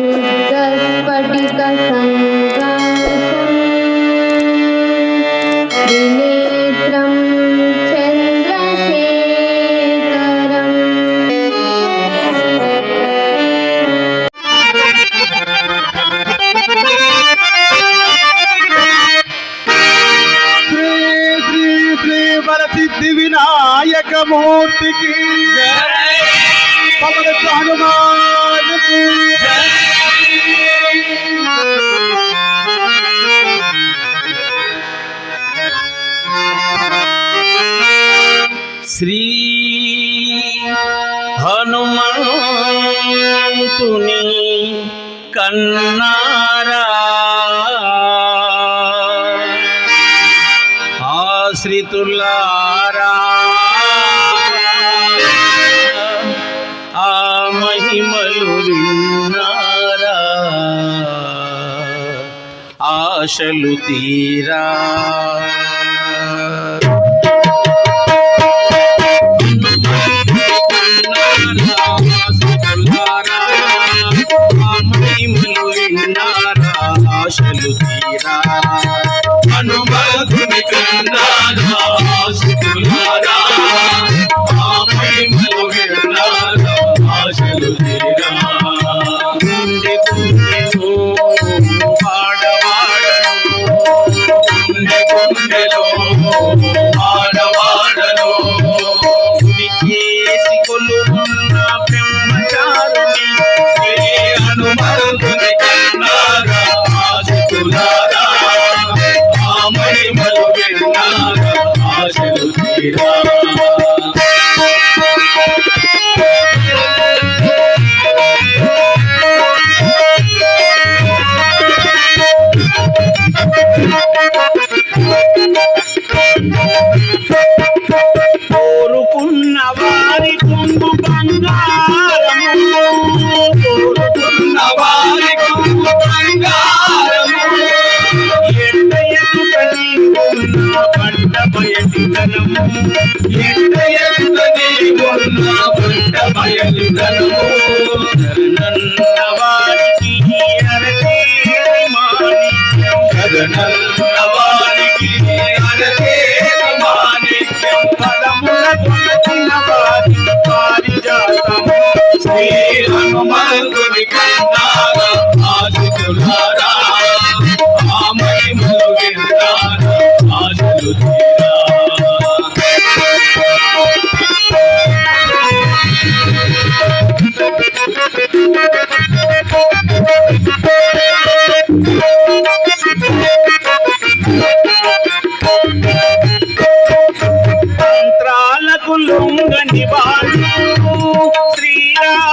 पटी का संग శ్రీ హనుమంతుని కన్నారా. ఆశ్రితులారా. ఆ మహిమలు విన్నారా. ఆశలు తీరా. Oh, వారి కొంగు బంగారము. తోడుతున్న వారి కొంగు బంగారము ఎంత ఎంతనీకున్న పంట బయటితనము ఎంత ఎంతనీకున్న పంట బయటితనము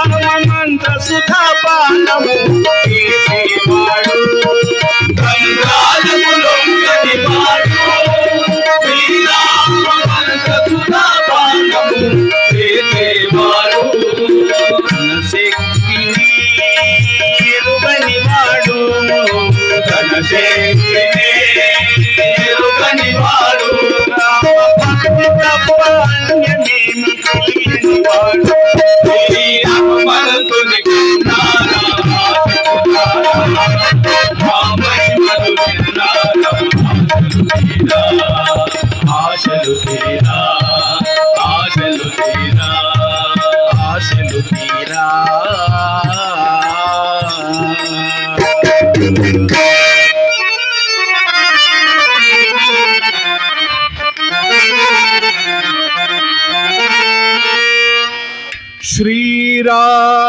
Manta Sutapa Namu Peter!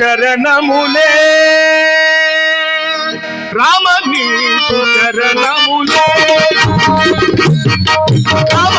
చరణములే Rama నీకు చరణములే రామ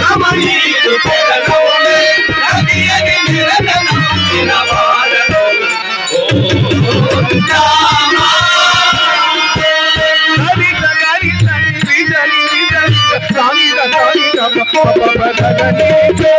రామ నీరు పెరగవులే ಜಗದೀಶ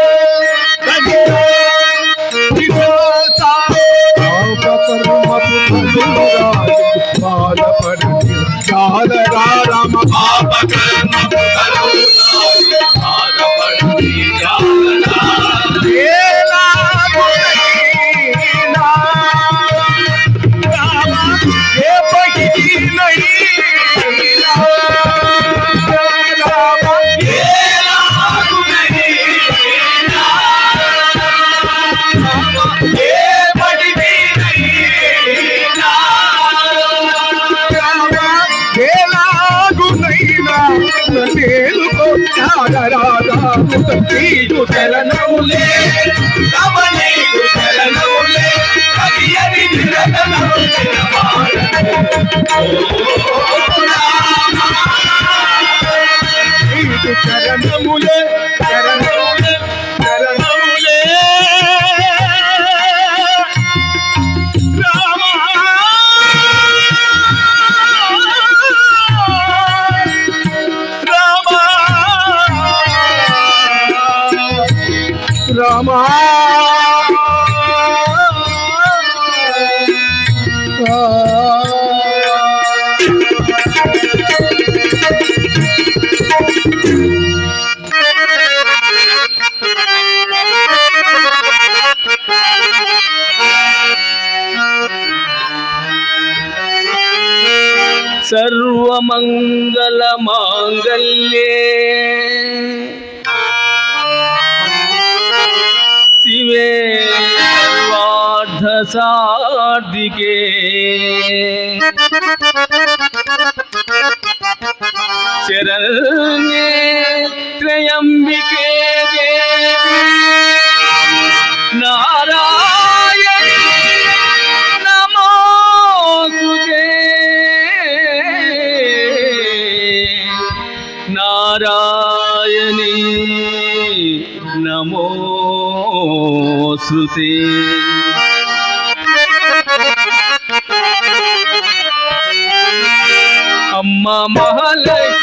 శరణములే కమలీలు శరణములే కవి అని నిరతనములే सर्वमङ्गलमाङ्गल्ये शिवे वार्धसार्दिके शरण्ये त्रयम्बि సంస్కృతి అమ్మ మహాలక్ష్మి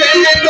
వెన్నెల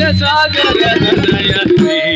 يا يا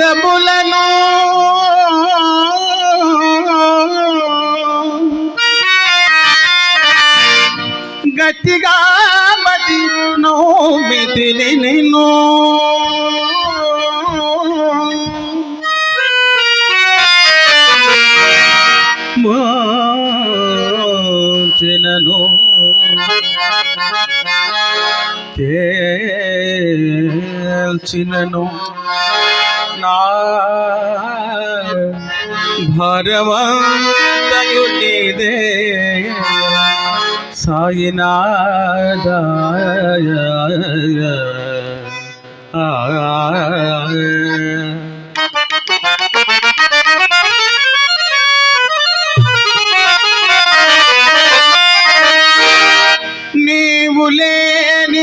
పదములను గట్టిగా మదిను మెదిలి నేను మోచినను. తేల్చినను. నా భారమంతయు నీదే సాయినాదాయ నీవు లేని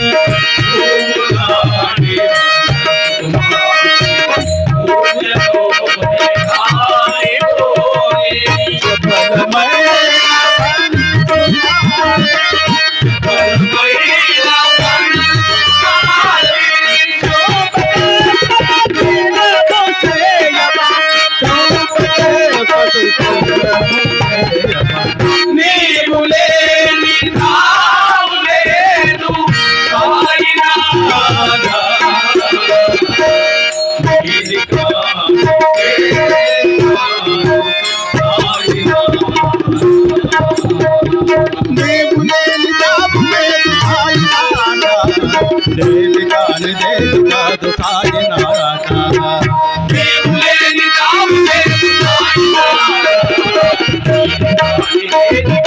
Thank you. Thank you.